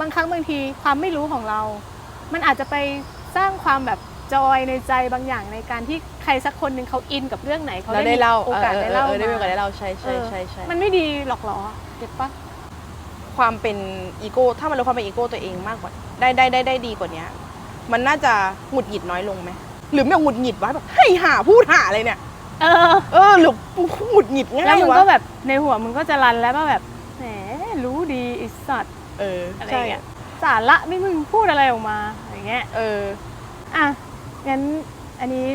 บางครั้งบางทีความไม่รู้ของเรา มันอาจจะไปสร้างความแบบจอยในใจบางอย่างในการที่ใครสักคนหนึ่งเขาอินกับเรื่องไหนเขาเราได้ได้มีเล่าโอกาสได้เล่าออออได้มีโอกาสมาได้เล่าใช่เอใช่อใช่ใช่ มันไม่ดีหรอกเหรอเก็ตปะความเป็นอีโก้ถ้ามันรู้ความเป็นอีโก้ตัวเองมากกว่าได้ได้ได้ได้ดีกว่านี้มันน่าจะหงุดหงิดน้อยลงไหมหรือไม่หงุดหงิดวะแบบให้หาพูดหาอะไรเนี่ย เออ เออหรือหงุดหงิดง่ายแล้วมึงวะก็แบบในหัวมึงก็จะรันแล้วว่าแบบแหมรู้ดีไอิสัตว์ เอออะไรใช่เงี้ย สาระไม่มึงพูดอะไรออกมาอย่างเงี้ยเออ อะงั้นอันนี้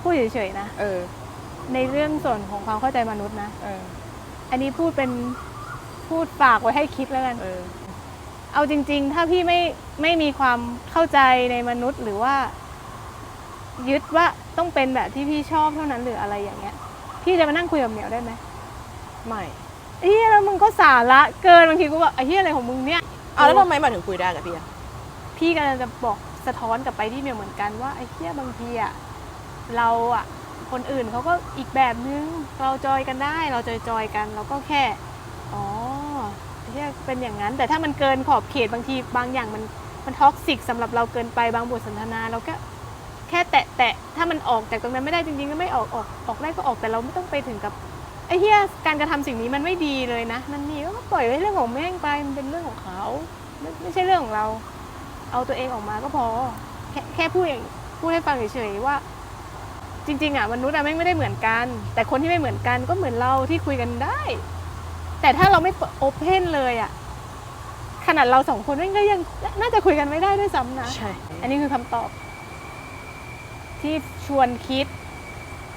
พูดเฉยๆนะ เออ ในเรื่องส่วนของความเข้าใจมนุษย์นะ เออ อันนี้พูดเป็นพูดฝากไว้ให้คิดแล้วกัน เออ เอาจริง ๆ ถ้าพี่ไม่ไม่มีความเข้าใจในมนุษย์หรือว่า ยึดว่าต้องเป็นแบบที่พี่ชอบเท่านั้นหรืออะไรอย่างเงี้ย พี่จะมานั่งคุยกับเหมียวได้ไหม ไม่ เฮียแล้วมึงก็สาระเกินบางทีกูแบบไอ้เฮียอะไรของมึงเนี่ยเอาแล้วทำไมมาถึงคุยได้กับพี่อะพี่กำลังจะบอกสะท้อนกลับไปที่เหมียวเหมือนกันว่าไอ้เฮียบางทีอะเราอะคนอื่นเขาก็อีกแบบนึงเราจอยกันได้ เราจอยจอยๆกันเราก็แค่อ๋อไอ้เฮียเป็นอย่างนั้น แต่ถ้ามันเกินขอบเขตบางทีบางอย่างมันมันท็อกซิกสำหรับเราเกินไปบางบทสนทนาเราก็แค่แตะแตะถ้ามันออกจากตรงนั้นไม่ได้จริงๆก็ไม่ออกออกออกได้ก็ออกแต่เราไม่ต้องไปถึงกับ ไอ้เฮียการกระทำสิ่งนี้มันไม่ดีเลยนะนั่นนี่ก็ปล่อยไว้เรื่องของแม่งไปมันเป็นเรื่องของเขาไม่ไม่ใช่เรื่องของเรา เอาตัวเองออกมาก็พอ แค่แค่พูดอย่างพูดให้ฟังเฉยๆว่า จริง ๆอะมนุษย์อะแม่งไม่ได้เหมือนกัน แต่คนที่ไม่เหมือนกันก็เหมือนเราที่คุยกันได้ แต่ถ้าเราไม่โอเพนเลยอะขนาดเราสองคนแม่งก็ยังน่าจะคุยกันไม่ได้ด้วยซ้ำนะใช่อันนี้คือคำตอบ ที่ชวนคิด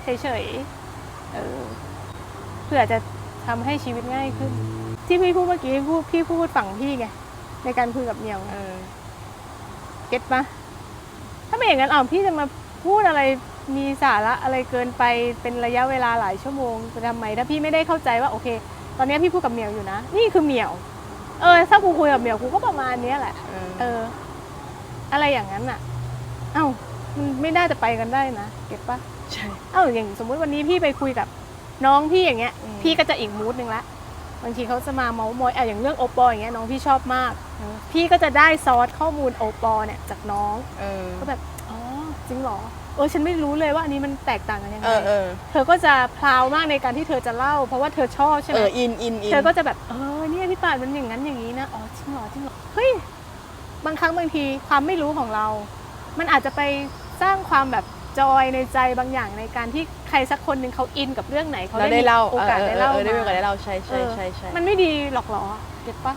เฉยๆเออ เพื่อจะทำให้ชีวิตง่ายขึ้น ที่พี่พูดเมื่อกี้พี่พูดพี่พูดฝั่งพี่ไงในการคุยกับเหมียวไงเออเก็ตปะถ้าไม่อย่างนั้นอ้าวพี่จะมาพูดอะไรมีสาระอะไรเกินไปเป็นระยะเวลาหลายชั่วโมงจะทำไมถ้าพี่ไม่ได้เข้าใจว่าโอเค ตอนนี้พี่พูดกับเหมียวอยู่นะ นี่คือเหมียว เออถ้ากูคุยกับเหมียวกูก็ประมาณเนี้ยแหละเออเออ อะไรอย่างนั้นอะ เอ้ามันไม่น่าจะไปกันได้นะเก็ตปะใช่ เอ้าอย่างสมมุติวันนี้พี่ไปคุยกับ น้องพี่อย่างเงี้ยอืมพี่ก็จะอีกมูดหนึ่งละบางทีเขาจะมาเมาส์มอยอะอย่างเรื่องโอปอลอย่างเงี้ยน้องพี่ชอบมาก พี่ก็จะได้ซอสข้อมูลโอปอลเนี่ยจากน้องเออก็แบบอ๋อจริงเหรอเออฉันไม่รู้เลยว่าอันนี้มันแตกต่างกันยังไงเออเออเธอก็จะพลาวมากในการที่เธอจะเล่า เพราะว่าเธอชอบใช่ไหเอมออินอินอินเธอก็จะแบบเออเนี่ยพี่ป่านมันอย่างนั้นอย่างนี้นะอ๋อจริงเหรอจริงเหรอเฮ้ยบางครั้งบางทีความไม่รู้ของเรา มันอาจจะไปสร้างความแบบ จอยในใจบางอย่างในการที่ใครสักคนหนึ่งเขาอินกับเรื่องไหนเขาเราได้ได้มีเล่าโอกาสเออได้เออเล่าเออได้มีโอกาสได้มาเล่าใช่ใช่เออใช่ใช่มันไม่ดีหรอกเหรอเก็ตปะ